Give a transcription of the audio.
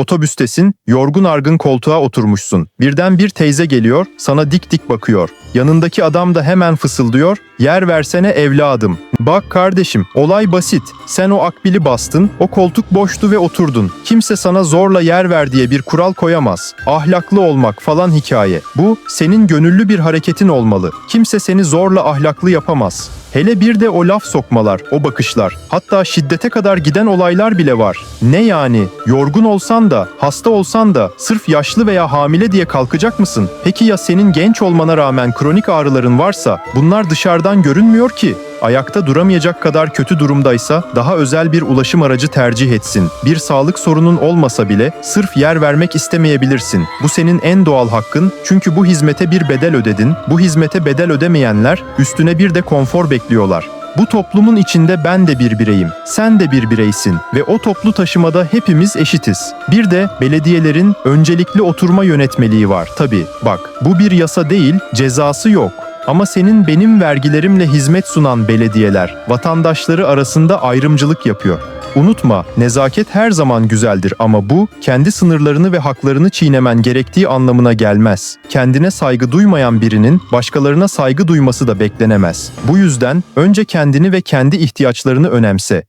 Otobüstesin, yorgun argın koltuğa oturmuşsun. Birden bir teyze geliyor, sana dik dik bakıyor. Yanındaki adam da hemen fısıldıyor, yer versene evladım. Bak kardeşim, olay basit. Sen o akbili bastın, o koltuk boştu ve oturdun. Kimse sana zorla yer ver diye bir kural koyamaz. Ahlaklı olmak falan hikaye. Bu, senin gönüllü bir hareketin olmalı. Kimse seni zorla ahlaklı yapamaz. Hele bir de o laf sokmalar, o bakışlar. Hatta şiddete kadar giden olaylar bile var. Ne yani? Yorgun olsan da, hasta olsan da sırf yaşlı veya hamile diye kalkacak mısın? Peki ya senin genç olmana rağmen kronik ağrıların varsa bunlar dışarıdan görünmüyor ki. Ayakta duramayacak kadar kötü durumdaysa daha özel bir ulaşım aracı tercih etsin. Bir sağlık sorunun olmasa bile sırf yer vermek istemeyebilirsin. Bu senin en doğal hakkın çünkü bu hizmete bir bedel ödedin. Bu hizmete bedel ödemeyenler üstüne bir de konfor bekliyorlar. Bu toplumun içinde ben de bir bireyim, sen de bir bireysin ve o toplu taşımada hepimiz eşitiz. Bir de belediyelerin öncelikli oturma yönetmeliği var tabii. Bak, bu bir yasa değil, cezası yok. Ama senin benim vergilerimle hizmet sunan belediyeler vatandaşları arasında ayrımcılık yapıyor. Unutma, nezaket her zaman güzeldir ama bu kendi sınırlarını ve haklarını çiğnemen gerektiği anlamına gelmez. Kendine saygı duymayan birinin başkalarına saygı duyması da beklenemez. Bu yüzden önce kendini ve kendi ihtiyaçlarını önemse.